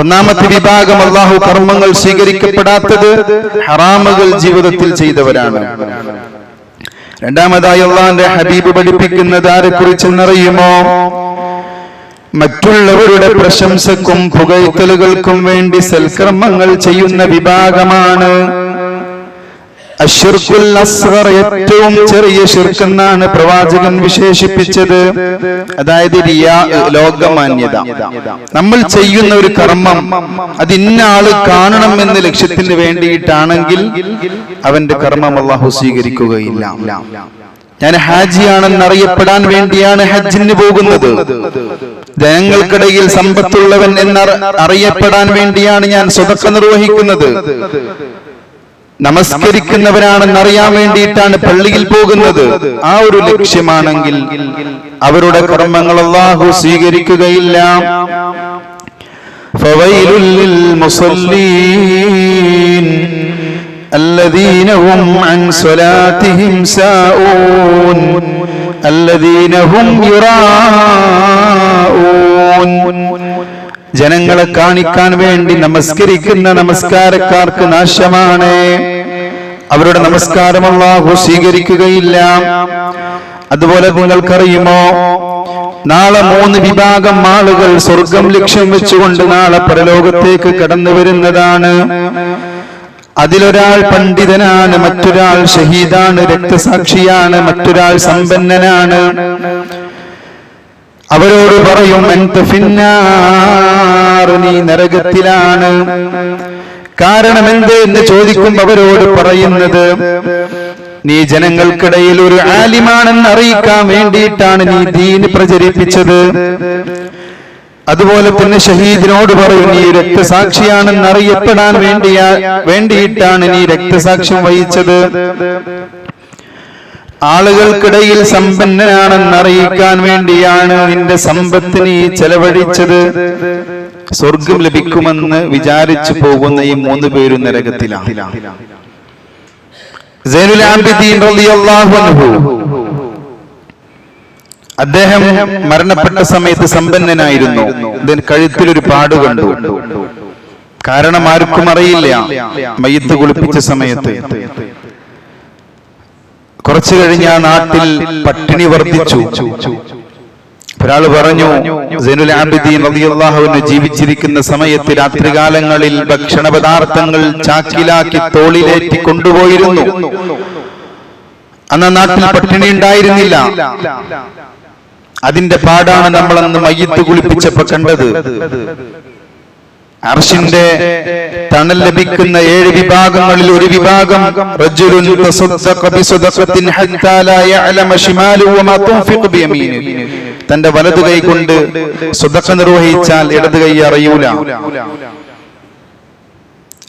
ഒന്നാമത്തെ വിഭാഗം അള്ളാഹു കർമ്മങ്ങൾ സ്വീകരിക്കപ്പെടാത്തത് ഹറാമുകൾ ജീവിതത്തിൽ ചെയ്തവരാണ്. രണ്ടാമതായി അള്ളാന്റെ ഹബീബ് പഠിപ്പിക്കുന്നത് ആരെ കുറിച്ചെന്നറിയുമോ മറ്റുള്ളവരുടെ പ്രശംസക്കും പുകഴ്ത്തലുകൾക്കും വേണ്ടി സൽക്കർമ്മങ്ങൾ ചെയ്യുന്ന വിഭാഗമാണ് അസ്ഗർ ഏറ്റവും ചെറിയ ഷിർക്കെന്നാണ് പ്രവാചകൻ വിശേഷിപ്പിച്ചത്. അതായത് റിയാ ലോകമാന്യത. നമ്മൾ ചെയ്യുന്ന ഒരു കർമ്മം അത് ഇന്ന ആൾ കാണണം എന്ന ലക്ഷ്യത്തിന് വേണ്ടിയിട്ടാണെങ്കിൽ അവന്റെ കർമ്മം അള്ളാഹു സ്വീകരിക്കുകയില്ല. ഞാൻ ഹാജിയാണെന്ന് അറിയപ്പെടാൻ വേണ്ടിയാണ് ഹജ്ജിന് പോകുന്നത്. ജനങ്ങൾക്കിടയിൽ സമ്പത്തുള്ളവൻ എന്ന അറിയപ്പെടാൻ വേണ്ടിയാണ് ഞാൻ സ്വതക്ക നിർവഹിക്കുന്നത്. നമസ്കരിക്കുന്നവരാണെന്ന് അറിയാൻ വേണ്ടിയിട്ടാണ് പള്ളിയിൽ പോകുന്നത് ആ ഒരു ലക്ഷ്യമാണെങ്കിൽ അവരുടെ കർമ്മങ്ങൾ അള്ളാഹു സ്വീകരിക്കുകയില്ല فويل للمصلين الذين هم عن صلاتهم ساؤون الذين هم يراءون ജനങ്ങളെ കാണിക്കാൻ വേണ്ടി നമസ്കരിക്കുന്ന നമസ്കാരക്കാർക്ക് നാശമാണ്. അവരുടെ നമസ്കാരം സ്വീകരിക്കുകയില്ല. അതുപോലെ നിങ്ങൾക്കറിയുമോ? നാളെ മൂന്ന് വിഭാഗം ആളുകൾ സ്വർഗം ലക്ഷ്യം വെച്ചുകൊണ്ട് നാളെ പരലോകത്തേക്ക് കടന്നു വരുന്നതാണ്. അതിലൊരാൾ പണ്ഡിതനാണ് മറ്റൊരാൾ ഷഹീദാണ് രക്തസാക്ഷിയാണ് മറ്റൊരാൾ സമ്പന്നനാണ്. അവരോട് പറയും "അൻത ഫിന്നാർ, നീ നരകത്തിലാണ്. കാരണം എന്ത് എന്ന് ചോദിക്കും അവരോട് പറയുന്നത് നീ ജനങ്ങൾക്കിടയിൽ ഒരു ആലിമാണെന്ന് അറിയിക്കാൻ വേണ്ടിയിട്ടാണ് നീ ദീന് പ്രചരിപ്പിച്ചത്. അതുപോലെ തന്നെ ഷഹീദിനോട് പറയും നീ രക്തസാക്ഷിയാണെന്ന് അറിയപ്പെടാൻ വേണ്ടിയാ വേണ്ടിയിട്ടാണ് നീ രക്തസാക്ഷ്യം വഹിച്ചത്. ആളുകൾക്കിടയിൽ സമ്പന്നനാണെന്ന് അറിയിക്കാൻ വേണ്ടിയാണ് നിന്റെ സമ്പത്ത് നീ ചെലവഴിച്ചത്. സ്വർഗം ലഭിക്കുമെന്ന് വിചാരിച്ചു പോകുന്ന ഈ മൂന്ന് പേരും നരകത്തിലാണ്. അദ്ദേഹം മരണപ്പെട്ട സമയത്ത് സമ്പന്നനായിരുന്നു. ഇതിന് കഴുത്തിലൊരു പാട് കണ്ടു. കാരണം ആർക്കും അറിയില്ല. മയ്യത്ത് കുളിപ്പിച്ച സമയത്ത്. കുറച്ചു കഴിഞ്ഞ ആ നാട്ടിൽ പട്ടിണി വർദ്ധിച്ചു. ഒരാൾ പറഞ്ഞു റളിയല്ലാഹുവിന് ജീവിച്ചിരിക്കുന്ന സമയത്ത് രാത്രികാലങ്ങളിൽ ഭക്ഷണ പദാർത്ഥങ്ങൾ ചാക്കിലാക്കി തോളിലേറ്റി കൊണ്ടുപോയിരുന്നു. അന്ന് നാട്ടിൽ പട്ടിണി ഉണ്ടായിരുന്നില്ല. അതിന്റെ പാടാണ് നമ്മൾ അന്ന് മയ്യത്ത് കുളിപ്പിച്ചപ്പോ കണ്ടത്. അർഷിന്റെ തണൽ ലഭിക്കുന്ന ഏഴ് വിഭാഗങ്ങളിൽ ഒരു വിഭാഗം തന്റെ വലതു കൈ കൊണ്ട് സുദഖ നിർവഹിച്ചാൽ ഇടത് കൈ അറിയൂല.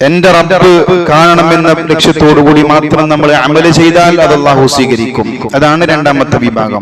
എന്റെ റബ്ബ് കാണണമെന്ന ലക്ഷ്യത്തോടു കൂടി മാത്രം നമ്മൾ അമൽ ചെയ്താൽ അത് അള്ളാഹു സ്വീകരിക്കും. അതാണ് രണ്ടാമത്തെ വിഭാഗം.